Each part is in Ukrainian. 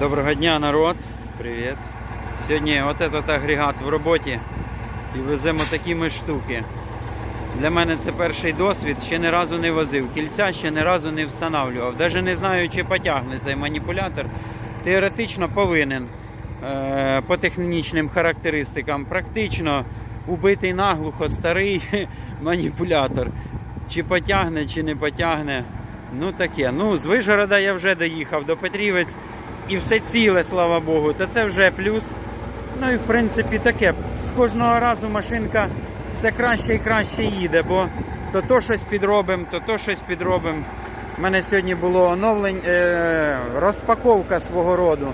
Доброго дня, народ. Привіт. Сьогодні от этот агрегат в роботі і веземо такі ми штуки. Для мене це перший досвід, ще ні разу не возив. Кільця ще ні разу не встановлював. Навіть не знаю, чи потягне цей маніпулятор. Теоретично повинен е, по технічним характеристикам. Практично убитий наглухо старий маніпулятор. Чи потягне, чи не потягне. Ну таке. Ну, з Вижгорода я вже доїхав до Петрівець і все ціле, слава Богу, то це вже плюс. Ну і в принципі таке. З кожного разу машинка все краще і краще їде, бо то то щось підробимо, то то щось підробимо. У мене сьогодні було оновлень, е, розпаковка свого роду.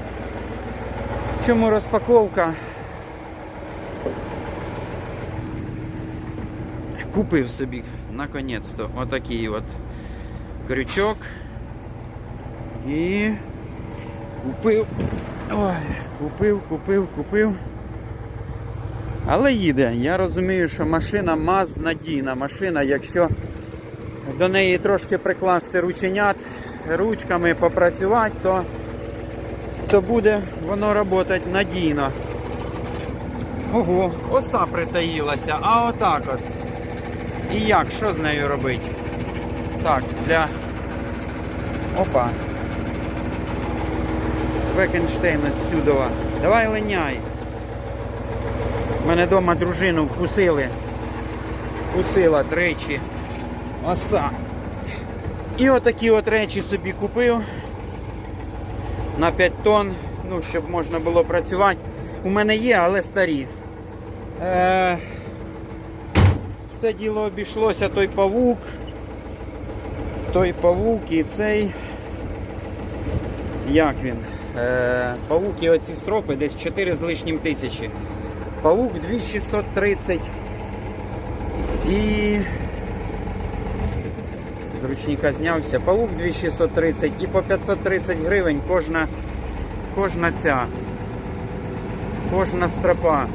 Чому розпаковка? Купив собі наконець-то отакий от крючок. І купив. Ой, купив, купив, купив. Але їде. Я розумію, що машина МАЗ надійна машина, якщо до неї трошки прикласти рученят, ручками попрацювати, то, то буде воно працювати надійно. Ого, оса притаїлася, а отак от. І як, що з нею робити? Так, для. Опа. Векенштейн отсюдова. Давай линяй. Мене вдома дружину вкусили. Вкусила тричі. Оса. І отакі от речі собі купив. На 5 тонн. Ну, щоб можна було працювати. У мене є, але старі. Е... Все діло обійшлося, той павук. Той павук і цей. Як він? Е, павук і оці стропи десь 4 з лишнім тисячі. Павук 2630. І з ручника знявся. Павук 2630 і по 530 гривень кожна, кожна ця. Кожна стропа.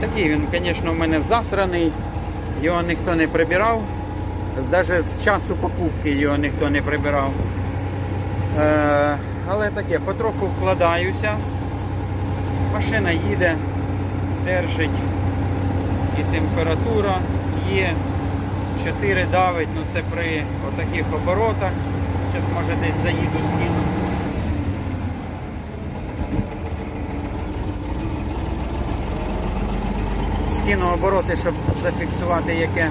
Такий він, звісно, в мене засраний. Його ніхто не прибирав. Навіть з часу покупки його ніхто не прибирав. Е, але таке, потроху вкладаюся. Машина їде, держить і температура є. 4 давить, ну це при отаких оборотах. Зараз може десь заїду скину. Скину обороти, щоб зафіксувати яке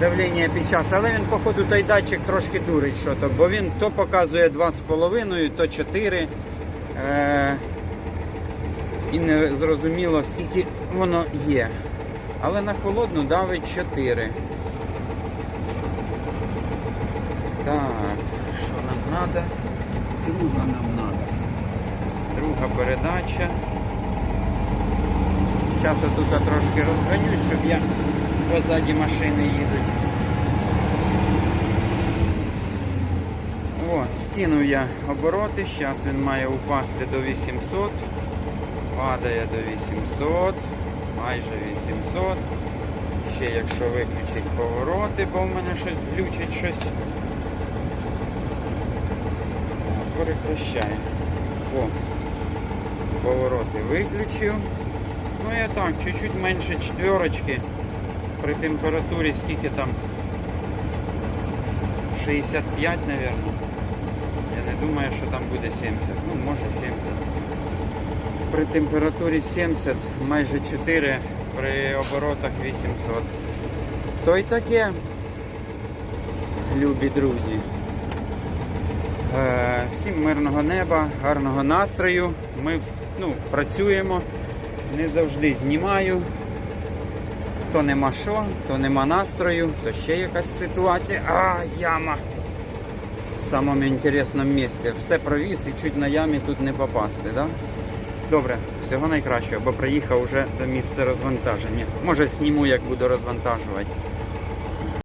давлення під час. Але він, походу, той датчик трошки дурить що то, бо він то показує 2,5, то 4. Е- і не зрозуміло, скільки воно є. Але на холодну давить 4. Так, що нам треба? Друга нам треба. Друга передача. Зараз я тут трошки розганюсь, щоб я позаді машини їдуть. О, скинув я обороти, зараз він має упасти до 800. Падає до 800, майже 800. Ще якщо виключить повороти, бо в мене щось глючить щось. Перекращає. О, повороти виключив. Ну я так, чуть-чуть менше четверочки. При температурі скільки там? 65, мабуть. Я не думаю, що там буде 70. Ну, може 70 при температурі 70, майже 4, при оборотах 800. То й таке, любі друзі. Е, всім мирного неба, гарного настрою. Ми ну, працюємо, не завжди знімаю. То нема що, то нема настрою, то ще якась ситуація. А, яма! В самому інтересному місці. Все провіз і чуть на ямі тут не попасти. Да? Добре, всього найкращого, бо приїхав вже до місця розвантаження. Може зніму, як буду розвантажувати.